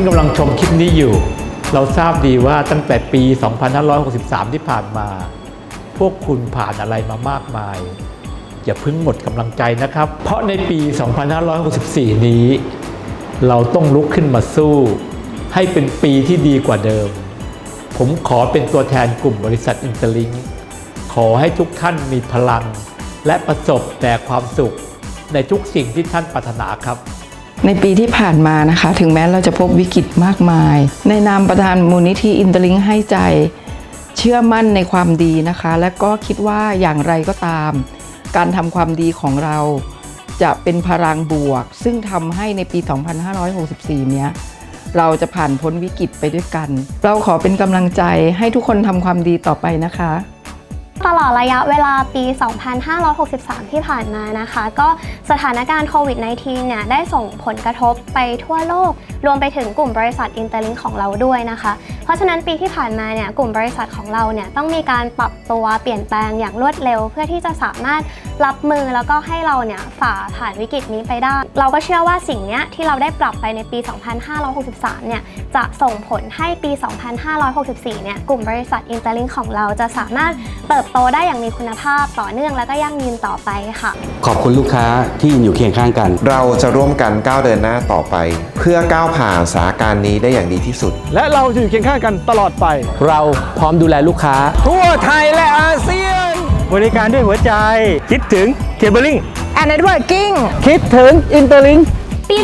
คุณกำลังชมคลิปนี้อยู่ เราทราบดีว่าตั้งแต่ปี 2563 ที่ผ่านมา พวกคุณผ่านอะไรมามากมาย อย่าเพิ่งหมดกำลังใจนะครับ เพราะในปี 2564 นี้ เราต้องลุกขึ้นมาสู้ ให้เป็นปีที่ดีกว่าเดิม ผมขอเป็นตัวแทนกลุ่มบริษัทอินเตอร์ลิงขอให้ทุกท่านมีพลัง และประสบแต่ความสุขในทุกสิ่งที่ท่านปรารถนาครับ ในปีที่ผ่านมานะคะ ถึงแม้เราจะพบวิกฤตมากมาย ในนามประธานมูลนิธิอินเตอร์ลิงให้ใจ เชื่อมั่นในความดีนะคะ และก็คิดว่าอย่างไรก็ตาม การทำความดีของเราจะเป็นพลังบวก ซึ่งทำให้ในปี 2564 เนี้ยเราจะผ่านพ้นวิกฤตไปด้วยกัน เราขอเป็นกำลังใจให้ทุกคนทำความดีต่อไปนะคะ ตลอดระยะเวลาปี 2563 ที่ผ่านมานะคะ ก็สถานการณ์โควิด -19 เนี่ยได้ส่งผลกระทบไปทั่วโลก รวมไปถึงกลุ่มบริษัทอินเตอร์ลิงของเราด้วยนะคะ เพราะฉะนั้นปีที่ผ่านมาเนี่ยกลุ่มบริษัทของเราเนี่ยต้องมีการปรับตัวเปลี่ยนแปลงอย่างรวดเร็ว เพื่อที่จะสามารถรับมือแล้วก็ให้เราเนี่ยฝ่าผ่านวิกฤตนี้ไปได้ เราก็เชื่อว่าสิ่งเนี้ยที่เราได้ปรับไปในปี 2563 เนี่ยจะส่งผลให้ปี 2564 เนี่ยกลุ่มบริษัทอินเตอร์ลิงของเราจะสามารถเติบโตได้อย่างมีคุณภาพต่อเนื่องและก็ยั่งยืนต่อไปค่ะ ขอบคุณลูกค้าที่ยืนอยู่เคียงข้างกัน เราจะร่วมกันก้าวเดินหน้าต่อไป เพื่อก้าวผ่านสถานการณ์นี้ได้อย่างดีที่สุด และเราจะอยู่เคียงข้างกันตลอดไป เราพร้อมดูแลลูกค้า ทั่วไทยและอาเซียน บริการด้วยหัวใจ คิดถึงเคเบิลลิง and networking คิดถึงอินเตอร์ลิงปี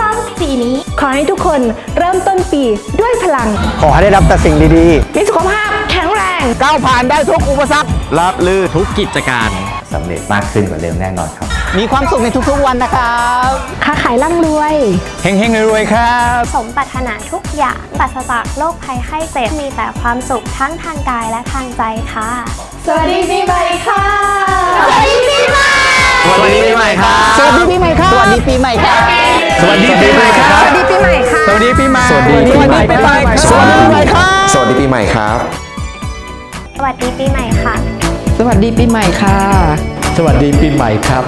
2564 นี้ ขอให้ทุกคนเริ่มต้นปีด้วยพลัง ขอให้ได้รับแต่สิ่งดีมีสุขภาพแข็ง แรงๆก้าวผ่านได้ทุกอุปสรรคราบลื่นทุกกิจการสำเร็จมากขึ้นกว่าเดิมแน่นอนครับ มีความสุขในทุกๆวันนะครับค้าขายร่ำรวยเฮงๆรวยๆครับ สมปรารถนาทุกอย่างปราศจากโรคภัยไข้เจ็บมีแต่ความสุขทั้งทางกายและทางใจค่ะ สวัสดีปีใหม่ค่ะสวัสดีปีใหม่สวัสดีปีใหม่ครับสวัสดีปีใหม่ครับสวัสดีปีใหม่ครับสวัสดีปีใหม่ครับสวัสดีปีใหม่ค่ะสวัสดีปีใหม่สวัสดีปีใหม่สวัสดีปีใหม่ครับสวัสดีปีใหม่ครับส วัสดีปีใหม่ค่ะ สวัสดีปีใหม่ค่ะ สวัสดีปีใหม่ครับ